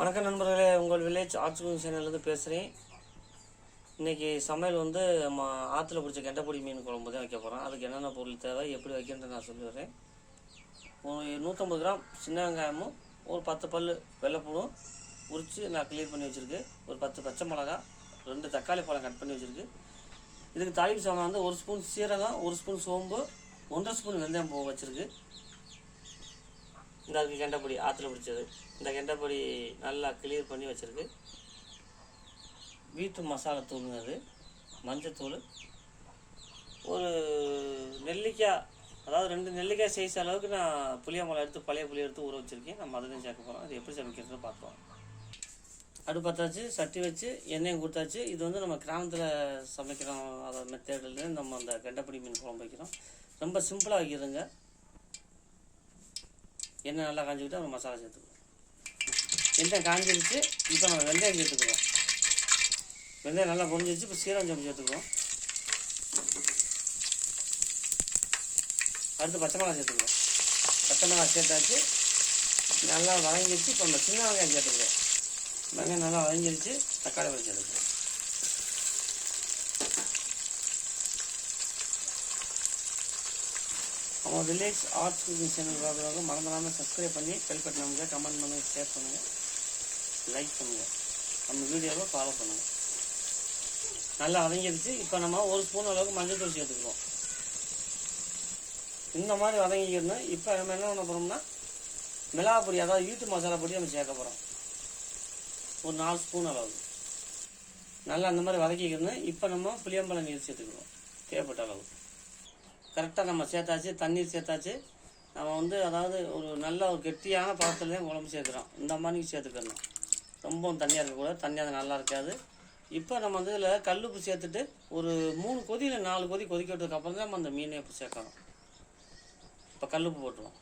வணக்கம் நண்பர்களே உங்கள் வில்லேஜ் ஆர்ட்ஸ் குக்கிங் சேனல்லேருந்து பேசுகிறேன் இன்றைக்கி சமையல் வந்து நம்ம ஆற்றுல பிடிச்ச கெண்டைப்பொடி மீன் குழம்பு தான் வைக்க போகிறோம் அதுக்கு என்னென்ன பொருள் தேவை எப்படி வைக்கின்றது நான் சொல்லிடுறேன் ஒரு நூற்றம்பது கிராம் சின்ன வெங்காயமும் ஒரு பத்து பல் வெள்ளைப்பூடும் உரித்து நான் க்ளீன் பண்ணி வச்சுருக்கு. ஒரு பத்து பச்சை மிளகா ரெண்டு தக்காளி பழம் கட் பண்ணி வச்சுருக்கு. இதுக்கு தாளிப்பு சாமான் வந்து ஒரு ஸ்பூன் சீரகம் ஒரு ஸ்பூன் சோம்பு ஒன்றரை ஸ்பூன் வெந்தயம் பூ வச்சுருக்கு. இந்த அதுக்கு கெண்டைப்பொடி ஆற்றுல பிடிச்சது. இந்த கெண்டைப்பொடி நல்லா கிளியர் பண்ணி வச்சுருக்கு. வீட்டு மசாலா தூளுங்க அது மஞ்சத்தூள் ஒரு நெல்லிக்காய் அதாவது ரெண்டு நெல்லிக்காய் சைஸ் அளவுக்கு நான் புளிய மிளகா எடுத்து பழைய புளியை எடுத்து ஊற வச்சுருக்கேன். நம்ம அதிலையும் சேர்க்க போகிறோம் அது எப்படி சமைக்கிறது பார்க்கலாம். பற்றாச்சு சட்டி வச்சு எண்ணெயும் கொடுத்தாச்சு. இது வந்து நம்ம கிராமத்தில் சமைக்கிறோம் அதை மெத்தேடில் நம்ம அந்த கெண்டைப்பொடி மீன் குழம்பு வைக்கிறோம். ரொம்ப சிம்பிளாக வைக்கிறதுங்க. எண்ணெய் நல்லா காஞ்சிக்கிட்டு அப்புறம் மசாலா சேர்த்துக்குவோம் எண்ணெய் காஞ்சிருச்சு இப்போ நம்ம வெந்தயம் சேர்த்துக்குவோம் வெந்தயம் நல்லா பொரிஞ்சிருச்சு இப்போ சீரகம் கொஞ்சம் சேர்த்துக்குவோம் அடுத்து பச்சை மிளகா சேர்த்துக்குவோம் பச்சை மிளகா சேர்த்தாச்சு நல்லா வதங்கிருச்சு இப்போ நம்ம சின்ன வெங்காயம் சேர்த்துக்குவோம் வெங்காயம் நல்லா வதங்கிருச்சு தக்காளி பழம் சேர்த்துக்குவோம் நம்ம வில்லேஜ் ஆர்ட்ஸ் குக்கிங் சேனல் பார்க்குறவங்க மறந்துடாமல் சப்ஸ்கிரைப் பண்ணி பெல் பட்டன் நமக்கு கமெண்ட் பண்ணுங்கள் ஷேர் பண்ணுங்கள் லைக் பண்ணுங்கள் நம்ம வீடியோவை ஃபாலோ பண்ணுங்கள் நல்லா வதங்கிடுச்சு இப்போ நம்ம ஒரு ஸ்பூன் அளவுக்கு மஞ்சள் தூள் சேர்த்துக்கிறோம். இந்த மாதிரி வதங்கிக்கணும் இப்போ நம்ம என்ன பண்ண போகிறோம்னா மிளகா பொடி அதாவது வீட்டு மசாலா பொடி நம்ம சேர்க்க போகிறோம் ஒரு நாலு ஸ்பூன் அளவு. நல்லா அந்த மாதிரி வதக்கிக்கணும் இப்போ நம்ம புளியம்பழம் நீர் சேர்த்துக்கிறோம். தேவைப்பட்ட அளவு. கரெக்டாக நம்ம சேர்த்தாச்சு தண்ணீர் சேர்த்தாச்சு. நம்ம வந்து அதாவது ஒரு நல்ல ஒரு கெட்டியான பாத்திரத்துல தான் குழம்பு சேர்க்குறோம். இந்த மாதிரி சேர்த்துக்கணும். ரொம்பவும் தண்ணியாக இருக்கக்கூடாது. தண்ணியாக அது நல்லா இருக்காது. இப்போ நம்ம வந்து இதில் கல்லுப்பு சேர்த்துட்டு ஒரு மூணு கொதி இல்லை நாலு கொதி கொதிக்க விட்டதுக்கப்புறம் தான் நம்ம அந்த மீனை இப்போ சேர்க்கணும். இப்போ கல்லுப்பு போட்டுருவோம்.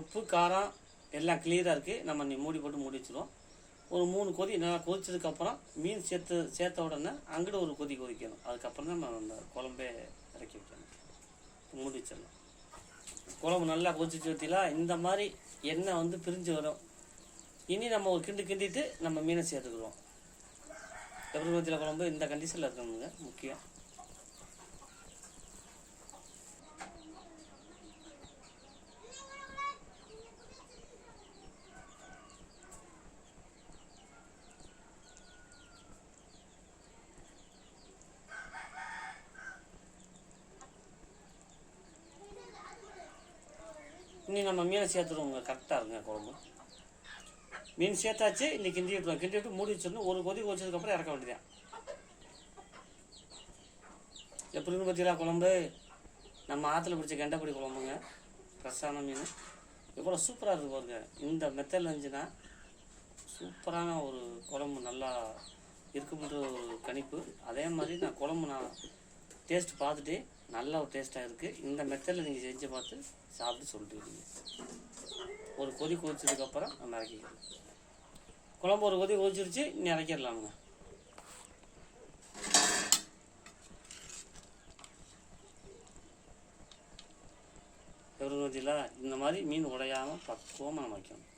உப்பு காரம் எல்லாம் கிளியராக இருக்குது நம்ம நீ மூடி போட்டு மூடி வச்சுருவோம். ஒரு மூணு கொதி நல்லா கொதிச்சதுக்கப்புறம் மீன் சேர்த்து சேர்த்த உடனே அங்கிட்ட ஒரு கொதி கொதிக்கணும். அதுக்கப்புறம் தான் நம்ம அந்த குழம்பே வச்சிடலாம் குழம்பு நல்லா கொதிச்சு ஊற்றிலாம் இந்த மாதிரி எண்ணெய் வந்து பிரிஞ்சு வரும். இனி நம்ம ஒரு கிண்டு கிண்டிட்டு நம்ம மீனை சேர்த்துக்குறோம் எப்படி குழம்பு? இந்த கண்டிஷனில் இருக்கணுங்க முக்கியம். இனி நம்ம மீனை சேர்த்துடுவோங்க கரெக்டாக இருங்க குழம்பு. மீன் சேர்த்தாச்சு இன்னைக்கு கிண்டி விட்டுருவோம். கிண்டி விட்டு மூடி வச்சிடணும். ஒரு கொதி கொதிச்சதுக்கப்புறம் இறக்க வேண்டியதான் எப்படின்னு பார்த்தீங்களா குழம்பு? நம்ம ஆற்றுல பிடிச்ச கெண்டைப்பொடி குழம்புங்க. ஃப்ரெஷ்ஷான மீன். எவ்வளோ சூப்பராக இருக்குது பாருங்க. இந்த மெத்தடில் இருந்துச்சுன்னா சூப்பரான ஒரு குழம்பு நல்லா இருக்குன்ற ஒரு கணிப்பு. அதே மாதிரி நான் குழம்பு நான் டேஸ்ட் பார்த்துட்டு நல்ல ஒரு டேஸ்ட்டாக இருக்குது இந்த மெத்தடில் நீங்கள் செஞ்சு பார்த்து சாப்பிட்டு சொல்லிட்டு ஒரு கொதி கொதிச்சதுக்கப்புறம் நம்ம இறக்கிக்கலாம். குழம்பு ஒரு கொதி கொதிச்சிருச்சு இன்னும் இறக்கிடலாமுங்க. எவ்வளோ கொதியில் இந்த மாதிரி மீன் உடையாமல் பக்குவமாக நம்ம வைக்கணும்.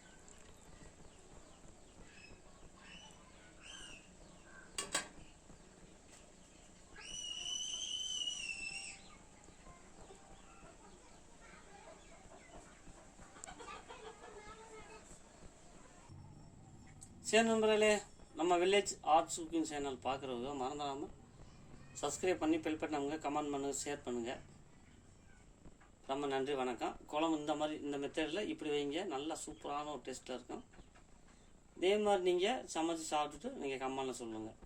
சரி நண்பர்களே நம்ம வில்லேஜ் ஆர்ட்ஸ் குக்கிங் சேனல் பார்க்குறவங்க மறந்துடாமல் சப்ஸ்கிரைப் பண்ணி பெல் பண்ணவங்க கமெண்ட் பண்ணுங்கள் ஷேர் பண்ணுங்கள் ரொம்ப நன்றி வணக்கம். குழம்பு இந்த மாதிரி இந்த மெத்தடில் இப்படி வைங்க. நல்லா சூப்பரான ஒரு டேஸ்ட்டில் இருக்கும். இதே மாதிரி நீங்கள் சமைச்சு சாப்பிட்டுட்டு நீங்கள் கமெண்டில் சொல்லுங்கள்